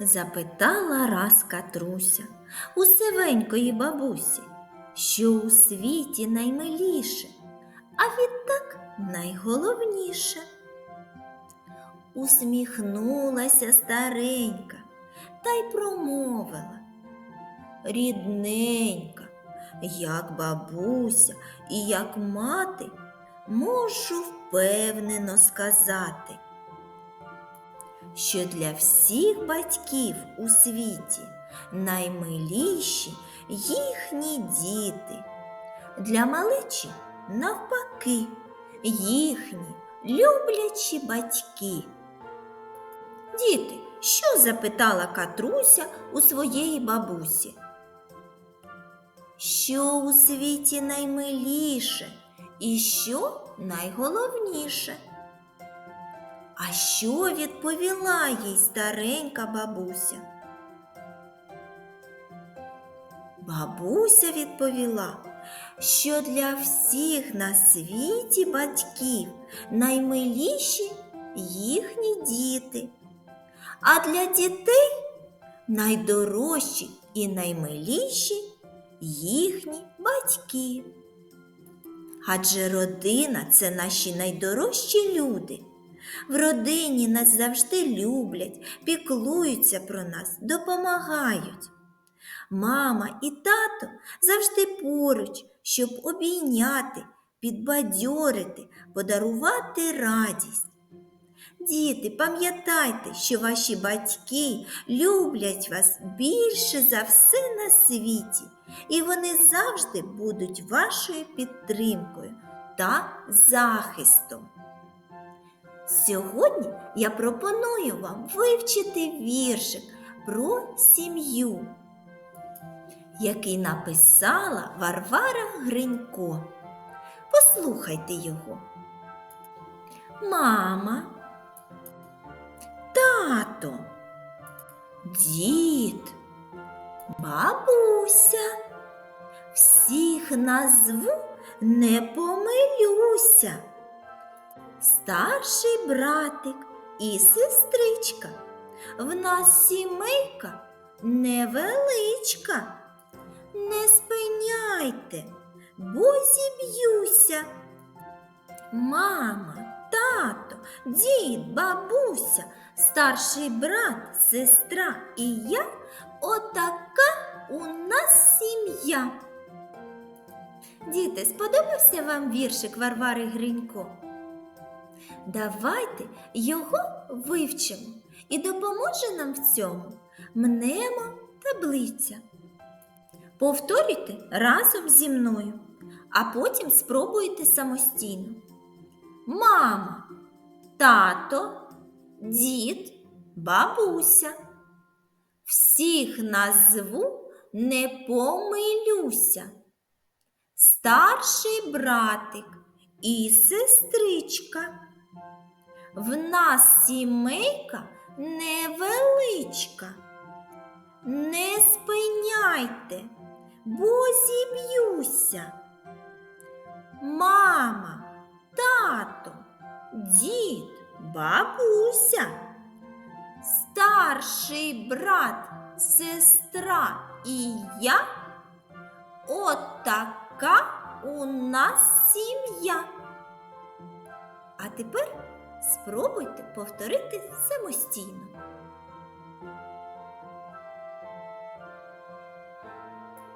Запитала раз Катруся у сивенької бабусі, що у світі наймиліше, а відтак найголовніше. Усміхнулася старенька та й промовила. Рідненька, як бабуся і як мати, можу впевнено сказати що для всіх батьків у світі наймиліші їхні діти. Для малечі навпаки їхні люблячі батьки. Діти, що запитала Катруся у своєї бабусі? Що у світі наймиліше і що найголовніше? А що відповіла їй старенька бабуся? Бабуся відповіла, що для всіх на світі батьків наймиліші їхні діти, а для дітей найдорожчі і наймиліші їхні батьки. Адже родина це наші найдорожчі люди. В родині нас завжди люблять, піклуються про нас, допомагають. Мама і тато завжди поруч, щоб обійняти, підбадьорити, подарувати радість. Діти, пам'ятайте, що ваші батьки люблять вас більше за все на світі, і вони завжди будуть вашою підтримкою та захистом. Сьогодні я пропоную вам вивчити віршик про сім'ю, який написала Варвара Гринько. Послухайте його. Мама, тато, дід, бабуся. Всіх назву не помилюся старший братик і сестричка. В нас сімейка невеличка. Не спиняйте, бо зіб'юся. Мама, тато, дід, бабуся, старший брат, сестра і я отака у нас сім'я. Діти, сподобався вам віршик Варвари Гринько? Давайте його вивчимо і допоможе нам в цьому мнемо таблиця. Повторюйте разом зі мною, а потім спробуйте самостійно. Мама, тато, дід, бабуся. Всіх назву не помилюся. Старший братик і сестричка. В нас сімейка невеличка. Не спиняйте, бо зіб'юся. Мама, тато, дід, бабуся, старший брат, сестра і я. От така у нас сім'я. А тепер спробуйте повторити самостійно.